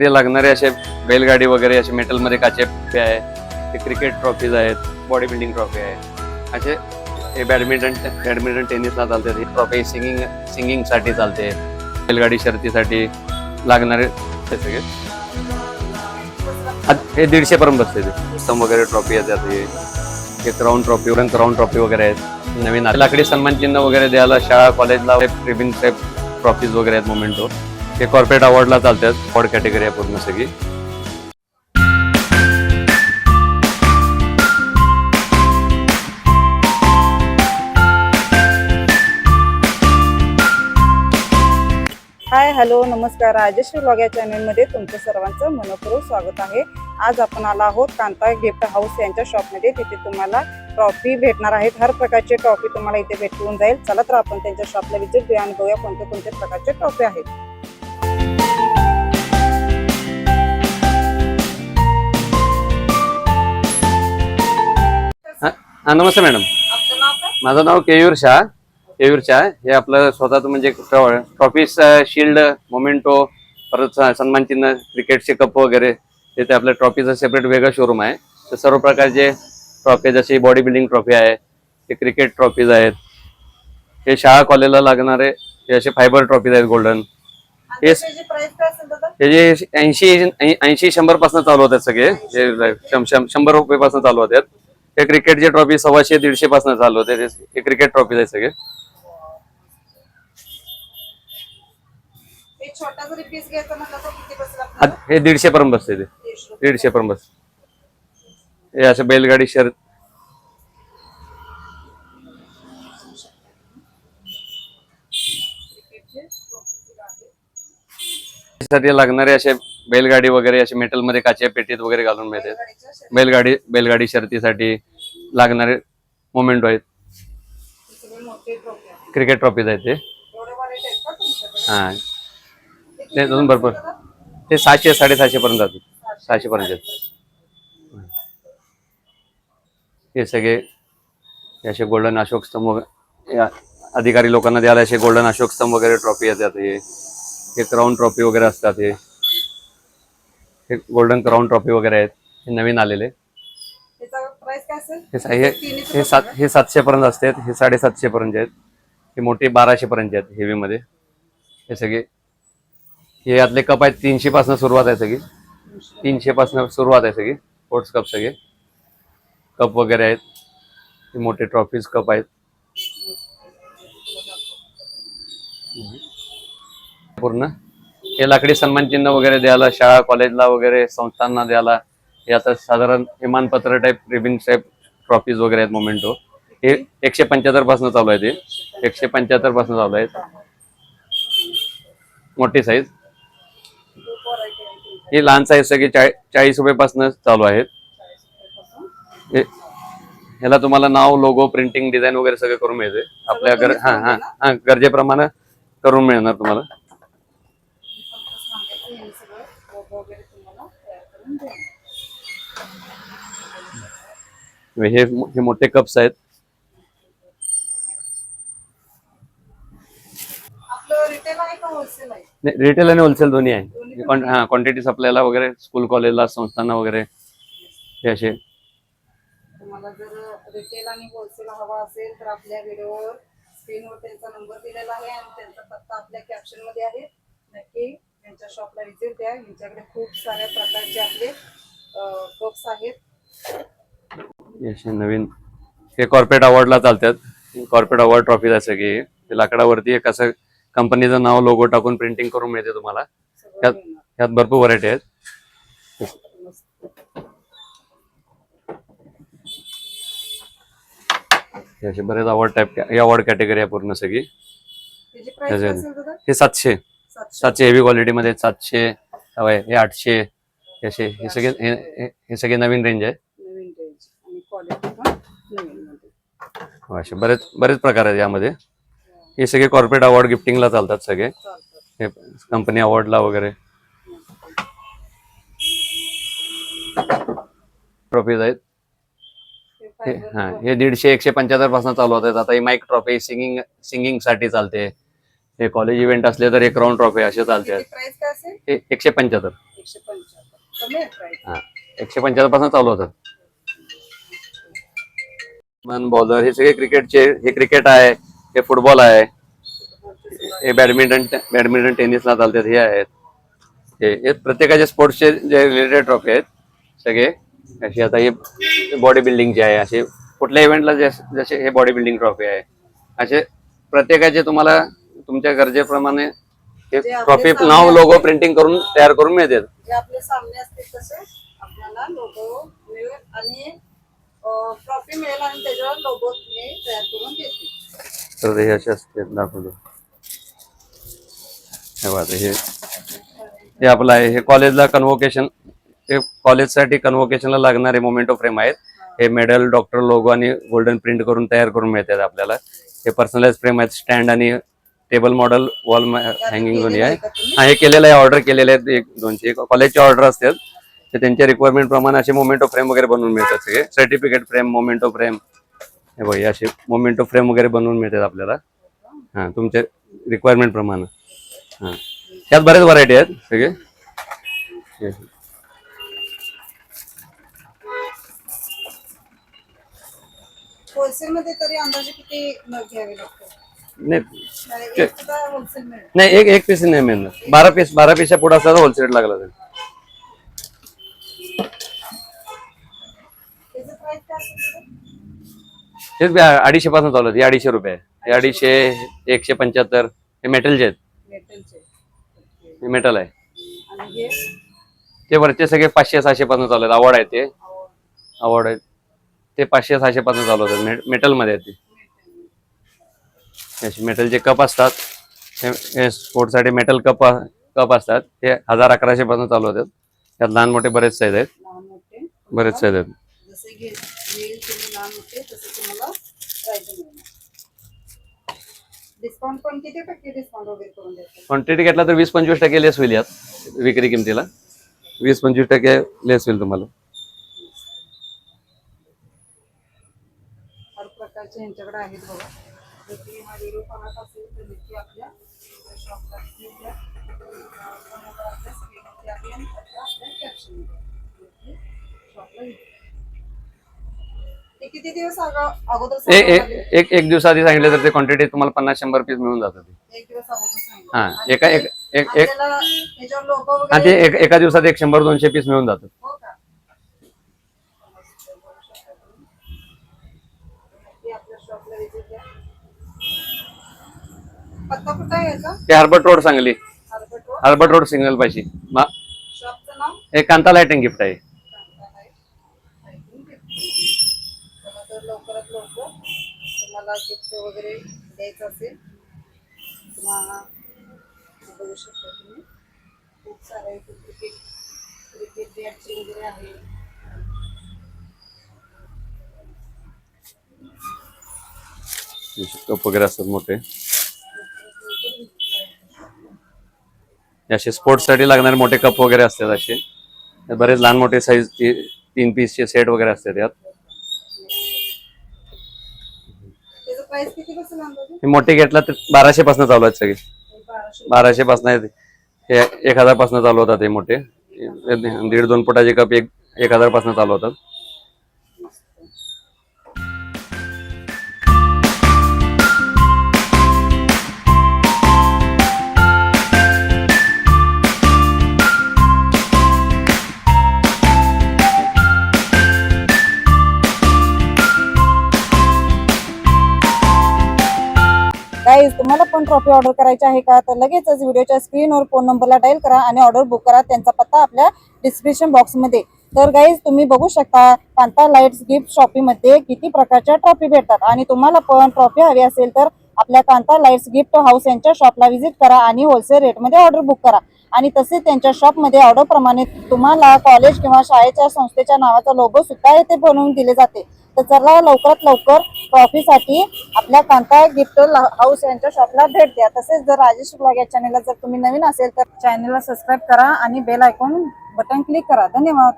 ते लागणारे असे बैलगाडी वगैरे असे मेटलमध्ये काचे पे आहे. ते क्रिकेट ट्रॉफीज आहेत बॉडी बिल्डिंग ट्रॉफी आहे. असे हे बॅडमिंटन बॅडमिंटन टेनिसला चालते ही ट्रॉफी सिंगिंग सिंगिंगसाठी चालते. बैलगाडी शर्तीसाठी लागणारे ते सगळे. हे दीडशे पर्यंत बसते ते. स्तंभ वगैरे ट्रॉफी येतात हे हे क्राऊन ट्रॉफी वगैरे क्राऊन ट्रॉफी वगैरे आहेत. नवीन लाकडी सन्मान चिन्ह वगैरे द्यायला शाळा कॉलेजला रिबिन ट्रॉफीज वगैरे आहेत मोमेंटो हे कॉर्पोरेट अवॉर्डला चालतात. फॉड कॅटेगरी आहे पूर्ण सगळी. हाय हॅलो नमस्कार. राजश्री ब्लॉग या चॅनलमध्ये तुमचं सर्वांचं मनपूर्वक स्वागत आहे. आज आपण आला आहोत कांता गिफ्ट हाऊस यांच्या शॉपमध्ये तिथे तुम्हाला ट्रॉफी भेटणार आहेत. हर प्रकारचे ट्रॉफी तुम्हाला इथे भेटून जाईल. चला तर आपण त्यांच्या शॉपला विजिट देऊया आणि बघूया कोणत्या कोणत्या प्रकारचे ट्रॉफी आहेत. हा नमस्ते मॅडम. माझं नाव केयूर शाह. केयूर शाह हे आपलं स्वतःचं म्हणजे ट्रॉफीज शिल्ड मोमेंटो परत सन्मान चिन्ह क्रिकेटचे कप वगैरे ते ते आपल्या ट्रॉफीचं सेपरेट वेगळं शोरूम आहे. तर सर्व प्रकारचे ट्रॉफी जशी बॉडी बिल्डिंग ट्रॉफी आहे ते क्रिकेट ट्रॉफीज आहेत. हे शाळा कॉलेजला लागणारे हे असे फायबर ट्रॉफीज आहेत गोल्डन हे हे जे ऐंशी ऐंशी शंभरपासून चालू होतात सगळे. हे शंभर रुपये पासून चालू होतात. हे क्रिकेटचे ट्रॉफी सव्वाशे दीडशे पासून चालू होते. हे- क्रिकेट ट्रॉफीज आहेत सगळे. हे दीडशे पर्यंत बसते ते. दीडशे. पर्यंत बस हे असे बैलगाडी शर्टसाठी लागणारे असे बैलगाडी वगैरे असे मेटलमध्ये काचे पेटीत वगैरे घालून मिळते. बैलगाडी बैलगाडी शर्तीसाठी लागणारे मोमेंटो आहेत. ट्रॉफी आहेत क्रिकेट ट्रॉफीज आहेत ते. हां. हा ते अजून भरपूर. ते सहाशे साडेसहाशे पर्यंत जातात सहाशे पर्यंत हे सगळे असे गोल्डन अशोक स्तंभ अधिकारी लोकांना द्यायला असे गोल्डन अशोक स्तंभ वगैरे ट्रॉफी येतात हे. हे क्राऊन ट्रॉफी वगैरे असतात हे. हे गोल्डन क्राऊन ट्रॉफी वगैरे आहेत हे नवीन आलेले. हे सा- हे हे सात हे सातशे पर्यंत असतात हे साडेसातशे पर्यंत आहेत हे मोठे बाराशे पर्यंत आहेत हेवी मध्ये. हे सगळे हे यातले कप आहेत तीनशे पासून सुरुवात आहे सगळी. तीनशे पासून सुरुवात आहे सगळी स्पोर्ट्स कप सगळे. कप वगैरे आहेत हे मोठे ट्रॉफीज कप आहेत. पूर्ण. हे लाकडी सन्मान चिन्ह वगैरे द्यायला शाळा कॉलेजला वगैरे संस्थांना द्यायला हे आता साधारण विमानपत्र टाईप रिबिन टाईप ट्रॉफीज वगैरे आहेत मोमेंटो हे एकशे पंच्याहत्तरपासून चालू आहे ते एकशे पंच्याहत्तरपासून चालू आहेत. मोठी साईज ही लहान साईज सगळी चाळी चाळीस रुपयेपासून चालू आहेत. ह्याला तुम्हाला नाव लोगो प्रिंटिंग डिझाईन वगैरे सगळं करून मिळते. आपल्या गर हा हा हा गरजेप्रमाणे करून मिळणार तुम्हाला. हे हे मोठे कप्स आहेत. रिटेल आणि होलसेल दोन्ही आहे. हा क्वांटिटी सप्लायला वगैरे स्कूल कॉलेजला संस्थांना वगैरे हे असे. तुम्हाला जर रिटेल आणि होलसेल हवा असेल तर आपल्या व्हिडिओवर स्क्रीनवर त्यांचा नंबर दिलेला आहे आणि त्यांचा पत्ता आपल्या कॅप्शनमध्ये आहे. नक्की त्यांच्या शॉपला व्हिजिट द्या. यांच्याकडे खूप साऱ्या प्रकारचे आपले कप्स आहेत. असे नवीन. हे कॉर्पोरेट अवॉर्डला चालतात. कॉर्पोरेट अवॉर्ड ट्रॉफी आहे सगळी. हे लाकडावरती एक असं कंपनीचं नाव लोगो टाकून प्रिंटिंग करून मिळते तुम्हाला. त्यात. त्यात भरपूर व्हरायटी आहेत. असे बरेच अवॉर्ड टाईप अवॉर्ड कॅटेगरी आहे पूर्ण सगळी. हे सातशे. सातशे. हेवी क्वालिटी मध्ये सातशे हवंय हे आठशे हे असे हे सगळे हे- सगळे नवीन रेंज आहे नवीन रेंज आणि क्वालिटी पण नवीन मध्ये. हो, असे बरेच बरेच प्रकार आहेत यामध्ये. हे सगळे कॉर्पोरेट अवॉर्ड गिफ्टिंगला चालतात सगळे. चालतात. हे कंपनी अवॉर्डला वगैरे. ट्रॉफीज आहेत. हे हे fiber हा हे दीडशे एकशे पंच्याहत्तरपासून चालू होतात आता ही माईक ट्रॉफी सिंगिंग सिंगिंगसाठी चालते. हे कॉलेज इव्हेंट असले तर एक राऊंड ट्रॉफी असे चालते. हे एकशे पंच्याहत्तर. हा एकशे पंच्याहत्तरपासून चालू होतात. मन बॉलर हे सगळे क्रिकेटचे हे क्रिकेट आहे हे फुटबॉल आहे. हे बॅडमिंटन बॅडमिंटन टेनिसला चालतात हे आहेत. हे प्रत्येकाचे स्पोर्ट्सचे जे रिलेटेड ट्रॉफी आहेत सगळे. अशी आता हे बॉडी बिल्डिंगचे आहे असे कुठल्या इव्हेंटला जसे हे बॉडी बिल्डिंग ट्रॉफी आहे असे प्रत्येकाचे तुम्हाला तुमच्या गरजेप्रमाणे जे आपले ट्रॉफी सामने नाव लोगो. प्रिंटिंग करून तयार करून मिळतात. जे आपले सामने असतील तसे आपल्याला लोगो मिळेल आणि ट्रॉफी मिळेल आणि त्याच्यावर लोगो तुम्ही तयार करून देतील. तर हे असे असते दाखवतो. हे बघा हे हे आपलं आहे. हे कॉलेजला कन्व्होकेशन हे कॉलेजसाठी कन्व्होकेशनला लागणारे मोमेंटो फ्रेम आहेत. हे मेडल डॉक्टर लोगो आणि गोल्डन प्रिंट करून तयार करून मिळतात आपल्याला. हे पर्सनलाइज फ्रेम आहेत. स्टँड आणि टेबल मॉडेल वॉल हँगिंग दोन्ही आहे हा हे केलेलं आहे ऑर्डर केलेले आहेत एक दोनशे कॉलेजचे ऑर्डर असतात. ते त्यांच्या रिक्वायरमेंट प्रमाणे असे मोमेंटो फ्रेम वगैरे बनवून मिळतात सगळे. सर्टिफिकेट फ्रेम मोमेंटो फ्रेम हे बघा असे मोमेंटो फ्रेम वगैरे बनवून मिळतात आपल्याला. हा तुमच्या रिक्वायरमेंट प्रमाणे. हा. त्यात बरेच व्हरायटी आहेत सगळे. हे. होलसेल मध्ये तरी अंदाजे किती घ्यावे लागतात? नाही नाही एक एक पीस नाही मिळणार. बारा पीस बारा पीसच्या पुढे असला तर होलसेल लागला असेल तेच अडीचशे पासून चालू आहे हे अडीचशे रुपये. हे अडीचशे एकशे पंच्याहत्तर. हे मेटलचे आहेत. हे मेटल आहे. ते वरचे सगळे पाचशे सहाशे पासून चालू आहेत. आवड आहे ते. आवड आहे. ते पाचशे सहाशे पासून चालू होतात मेटलमध्ये आहेत ते. असे मेटलचे कप असतात हे स्पोर्टसाठी मेटल कप कप असतात हे हजार अकराशे पासून चालू होतात. त्यात लहान मोठे बरेच साईज आहेत. बरेच साईज आहेत. क्वांटिटी घेतला तर वीस पंचवीस टक्के लेस होईल यात विक्री किमतीला. वीस पंचवीस टक्के लेस होईल तुम्हाला. हर प्रकारचे यांच्याकडे आहेत बघा. जर तुम्ही हा व्हिडिओ पाहत असेल तर नक्की आपल्या शॉपला आपल्या आहे आणि आपल्या. ते किती दिवस अगोदर? एक एक दिवस आधी सांगितलं तर ते क्वांटिटी तुम्हाला पन्नास शंभर पीस मिळून जातं ते एक दिवस अगोदर सांगितलं. हा एका एक एक एक हा ते दिवसात एक शंभर दोनशे पीस मिळून जातात हो का नक्की आपल्या शॉपला विजिट द्या पत्ता कुठं आहे याचा? ते Harbhat road Sangli. Harbhat road? Harbhat road signal पाशी मा शॉपचं नाव? हे कांता लाइटिंग गिफ्ट आहे. चला तर लवकरात लवकर तुम्हाला गिफ्ट वगैरे द्यायचं असेल तुम्हाला बघू शकता तुम्ही. खूप सारे क्रिकेट क्रिकेट बॅटचे वगैरे आहे. कप वगैरे असतात मोठे. असे स्पोर्ट्ससाठी लागणारे मोठे कप वगैरे असतात असे. बरेच लहान मोठे साईज तीन पीसचे सेट वगैरे असतात यात. हे मोठे घेतला तर बाराशे पासून चालू आहेत सगळे. बाराशे. पासून आहेत. हे एक हजारपासून चालू होतात हे मोठे. दीड दोन फुटाचे कप एक एक हजारपासून चालू होतात. ट्रॉफी ऑर्डर करायची आहे का तर लगेचच व्हिडिओच्या स्क्रीनवर फोन नंबरला डायल करा आणि ऑर्डर बुक करा त्यांचा पत्ता आपल्या डिस्क्रिप्शन बॉक्समध्ये तर गाईज तुम्ही बघू शकता कांता लाईट्स गिफ्ट शॉपीमध्ये किती प्रकारच्या ट्रॉफी भेटतात. आणि तुम्हाला पण ट्रॉफी हवी असेल तर आपल्या कांता लाईट्स गिफ्ट हाऊस यांच्या शॉपला व्हिजिट करा आणि होलसेल रेटमध्ये ऑर्डर बुक करा. आणि तसेच त्यांच्या शॉपमध्ये ऑर्डरप्रमाणे तुम्हाला कॉलेज किंवा शाळेच्या संस्थेच्या नावाचा लोगो सुद्धा येथे बनवून दिले जाते. तर चला लवकरात लवकर ट्रॉफीसाठी आपल्या कांता गिफ्ट हाऊस यांच्या शॉपला भेट द्या. तसेच जर राजेश ब्लॉग या चॅनलला जर तुम्ही नवीन असेल तर चॅनलला सबस्क्राईब करा आणि बेल आयकॉन बटन क्लिक करा. धन्यवाद.